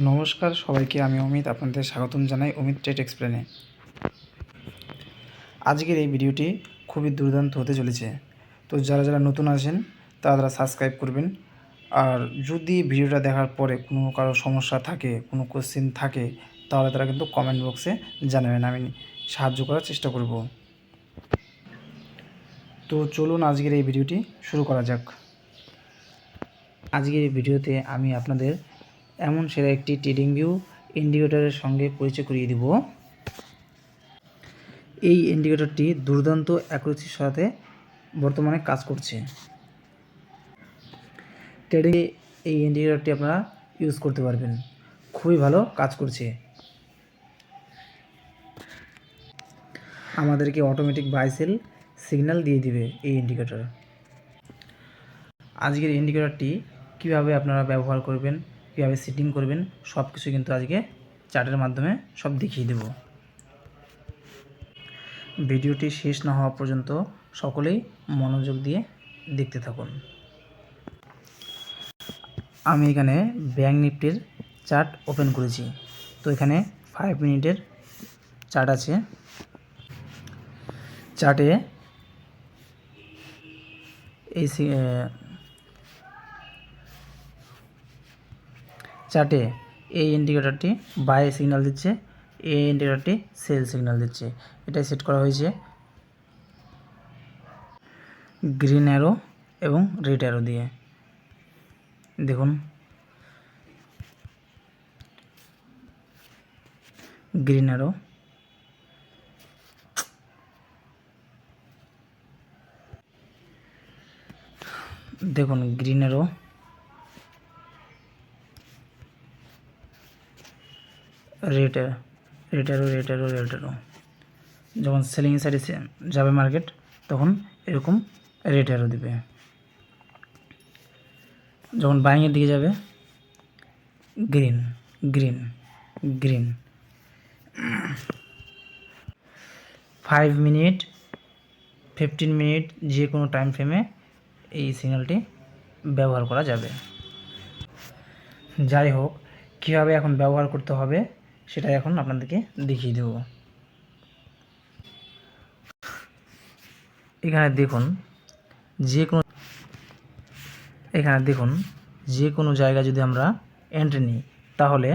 নমস্কার সবাইকে, আমি অমিত, আপনাদের স্বাগতম জানাই অমিত টেট এক্সপ্লেনে আজকের এই ভিডিওটি খুবই দুর্দান্ত হতে চলেছে। তো যারা যারা নতুন আছেন, তারা তারা সাবস্ক্রাইব করবেন। আর যদি ভিডিওটা দেখার পরে কোনো কারও সমস্যা থাকে, কোনো কোশ্চেন থাকে, তাহলে তারা কিন্তু কমেন্ট বক্সে জানাবেন। আমি সাহায্য করার চেষ্টা করব। তো চলুন আজকের এই ভিডিওটি শুরু করা যাক। আজকের এই ভিডিওতে আমি আপনাদের এমন সেরা একটি ট্রেডিং ভিউ ইন্ডিকেটরের সঙ্গে পরিচয় করিয়ে দিব। এই ইন্ডিকেটরটি দুর্দান্ত অ্যাকুরেসির সাথে বর্তমানে কাজ করছে। ট্রেডিং এই ইন্ডিকেটরটি আপনারা ইউজ করতে পারবেন। খুবই ভালো কাজ করছে। আমাদেরকে অটোমেটিক বাইসেল সিগন্যাল দিয়ে দিবে এই ইন্ডিকেটর আজকের ইন্ডিকেটরটি কীভাবে আপনারা ব্যবহার করবেন কীভাবে সেটিং করবেন সব কিছু কিন্তু আজকে চার্টের মাধ্যমে সব দেখিয়ে দেব। ভিডিওটি শেষ না হওয়া পর্যন্ত সকলেই মনোযোগ দিয়ে দেখতে থাকুন। আমি এখানে ব্যাঙ্ক নিফটির চার্ট ওপেন করেছি। তো এখানে ফাইভ মিনিটের চার্ট আছে। চার্টে এই চার্টে এই ইন্ডিকেটরটি বাই সিগন্যাল দিচ্ছে এই ইন্ডিকেটরটি সেল সিগন্যাল দিচ্ছে। এটাই সেট করা হয়েছে গ্রিন অ্যারো এবং রেড অ্যারো দিয়ে। দেখুন। গ্রিন অ্যারো দেখুন green arrow red red arrow red arrow red যখন সেলিং সাইডে যাবে মার্কেট তখন এরকম রেট অ্যারো দিবে। যখন বাইংয়ের দিকে যাবে green green green five minute fifteen minute যে কোনো টাইম ফ্রেমে এই সিগন্যালটি ব্যবহার করা যাবে। যাই হোক, কীভাবে এখন ব্যবহার করতে হবে? সেটা এখন আপনাদেরকে দেখিয়ে দেব। এখানে দেখুন, যে কোনো এখানে দেখুন, যে কোনো জায়গায় যদি আমরা এন্ট্রি নিই, তাহলে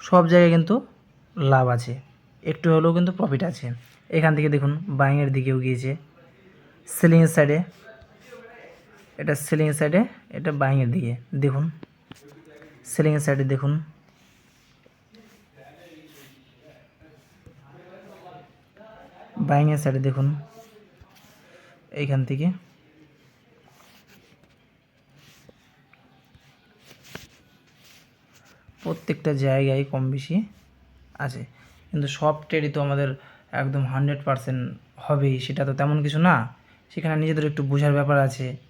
সব জায়গায় কিন্তু লাভ আছে। একটু হলেও কিন্তু প্রফিট আছে। এখান থেকে দেখুন বাইংয়ের দিকেও গিয়েছে। সেলিংয়ের সাইডে এটা সেলিংয়ের সাইডে এটা বাইংয়ের দিকে। দেখুন। সেলিংয়ের সাইডে দেখুন। বাইংয়ের সাইডে দেখুন। এইখান থেকে। প্রত্যেকটা জায়গায় কম বেশি আছে। কিন্তু সব ট্রেডই তো আমাদের একদম হান্ড্রেড পারসেন্ট হবেই, সেটা তো তেমন কিছু না। সেখানে নিজেদের একটু বোঝার ব্যাপার আছে।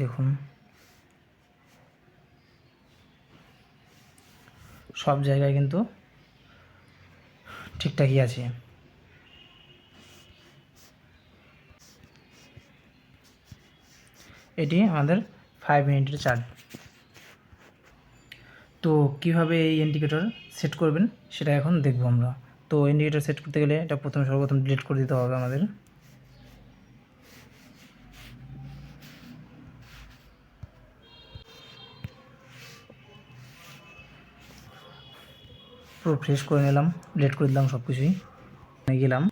দেখুন। সব জায়গায় কিন্তু ঠিকঠাকই আছে। এটি আমাদের ফাইভ মিনিটের চার্ট তো কীভাবে এই ইন্ডিকেটর সেট করবেন, সেটা এখন দেখব আমরা। তো ইন্ডিকেটর সেট করতে গেলে এটা প্রথমে সর্বপ্রথম ডিলিট করে দিতে হবে আমাদের। ফ্রেশ করে নিলাম ডিলিট করে দিলাম সব কিছুই গেলাম।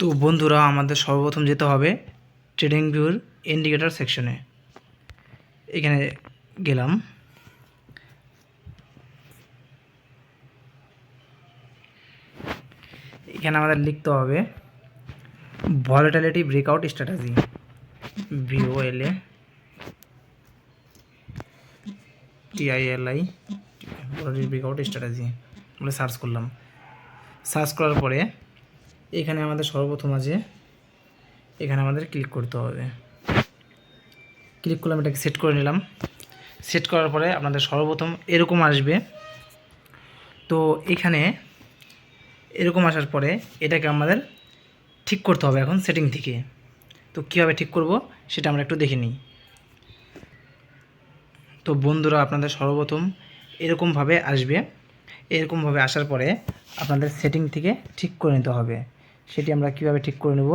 তো বন্ধুরা, আমাদের সর্বপ্রথম যেতে হবে ট্রেডিং ভিউর ইন্ডিকেটর সেকশনে এখানে গেলাম। এখানে আমাদের লিখতে হবে volatility breakout strategy V O L A T I L I volatility breakout strategy বলে সার্চ করলাম। সার্চ করার পরে এখানে আমাদের সর্বপ্রথম আছে, এখানে আমাদের ক্লিক করতে হবে। ক্লিক করলাম, এটাকে সেট করে নিলাম। সেট করার পরে আপনাদের সর্বপ্রথম এরকম আসবে। তো এখানে এরকম আসার পরে এটাকে আমাদের ঠিক করতে হবে এখন সেটিং থেকে। তো কীভাবে ঠিক করব সেটা আমরা একটু দেখে নিই। তো বন্ধুরা, আপনাদের সর্বপ্রথম এরকমভাবে আসবে। এরকমভাবে আসার পরে আপনাদের সেটিং থেকে ঠিক করে নিতে হবে। সেটি আমরা কীভাবে ঠিক করে নেব?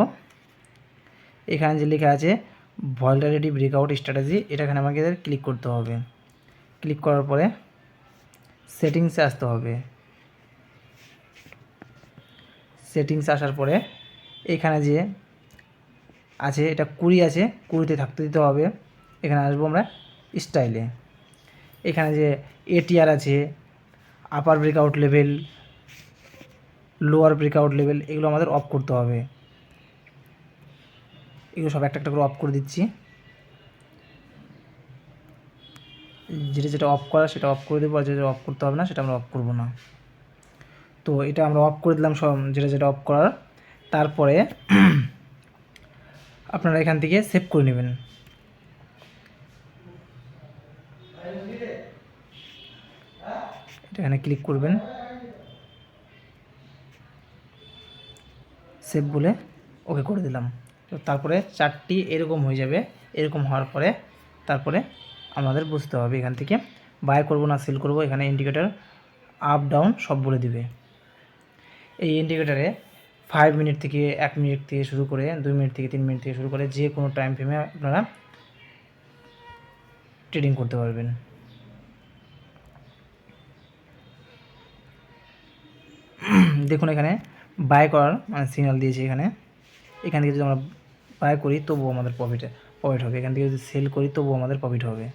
এখানে যে লেখা আছে ভলটারিটি ব্রেকআউট স্ট্র্যাটেজি এটা এখানে আমাকে ক্লিক করতে হবে। ক্লিক করার পরে সেটিংসে আসতে হবে। সেটিংস আসার পরে এখানে যে আছে, এটা কুড়ি আছে, কুড়িতে থাকতে দিতে হবে। এখানে আসব আমরা স্টাইলে এখানে যে এটিআর আছে upper breakout level lower breakout level এগুলো আমাদের অফ করতে হবে। এগুলো সব একটা একটা করে অফ করে দিচ্ছি। যেটা যেটা অফ করা সেটা অফ করে দেবো, আর যেটা অফ করতে হবে না সেটা আমরা অফ করব না। তো এটা আমরা অফ করে দিলাম সব, যেটা যেটা অফ করার। তারপরে আপনারা এখান থেকে সেভ করে নেবেন। এখানে ক্লিক করবেন। সেভ বলে ওকে করে দিলাম। তো তারপরে চারটি এরকম হয়ে যাবে। এরকম হওয়ার পরে তারপরে আমাদের বুঝতে হবে এখান থেকে। বাই করব না সেল করব, এখানে ইন্ডিকেটার আপ ডাউন সব বলে দিবে। এই ইন্ডিকেটারে ফাইভ মিনিট থেকে এক মিনিট থেকে শুরু করে, দুই মিনিট থেকে তিন মিনিট থেকে শুরু করে যে কোনো টাইম ফ্রেমে আপনারা ট্রেডিং করতে পারবেন। দেখুন এখানে বাই করার মানে সিগন্যাল দিয়েছে এখানে। এখান থেকে যদি আমরা বাই করি, তবুও আমাদের প্রফিটে প্রফিট হবে। এখান থেকে যদি সেল করি, তবুও আমাদের প্রফিট হবে।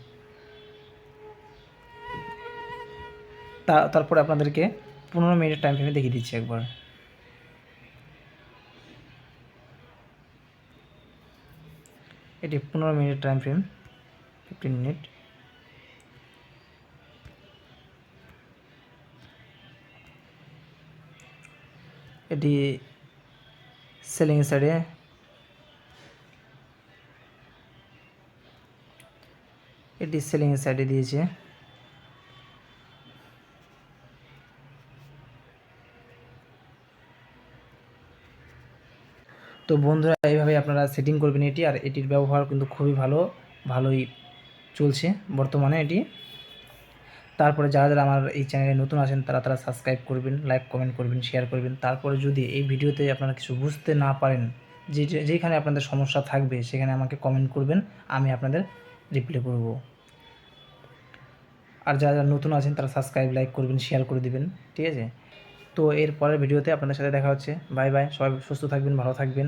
তা, তারপরে আপনাদেরকে পনেরো মিনিটের টাইম ফ্রেমে দেখিয়ে দিচ্ছি একবার। এটি পনেরো minute time frame fifteen minute এটি সেলিং সাইডে এটি সেলিং সাইডে দিয়েছে। তো বন্ধুরা, এইভাবে আপনারা সেটিং করবেন এটি, আর এটির ব্যবহার কিন্তু খুবই ভালো, ভালোই চলছে বর্তমানে এটি। তারপরে যারা যারা আমার এই চ্যানেলে নতুন আছেন, তারা তারা সাবস্ক্রাইব করবেন লাইক কমেন্ট করবেন শেয়ার করবেন। তারপরে যদি এই ভিডিওতে আপনারা কিছু বুঝতে না পারেন, যে যেখানে আপনাদের সমস্যা থাকবে, সেখানে আমাকে কমেন্ট করবেন, আমি আপনাদের রিপ্লাই করব। আর যারা যারা নতুন আছেন, তারা সাবস্ক্রাইব লাইক করবেন শেয়ার করে দিবেন, ঠিক আছে? তো এর পরের ভিডিওতে আপনাদের সাথে দেখা হচ্ছে। বাই বাই সবাই সুস্থ থাকবেন, ভালো থাকবেন।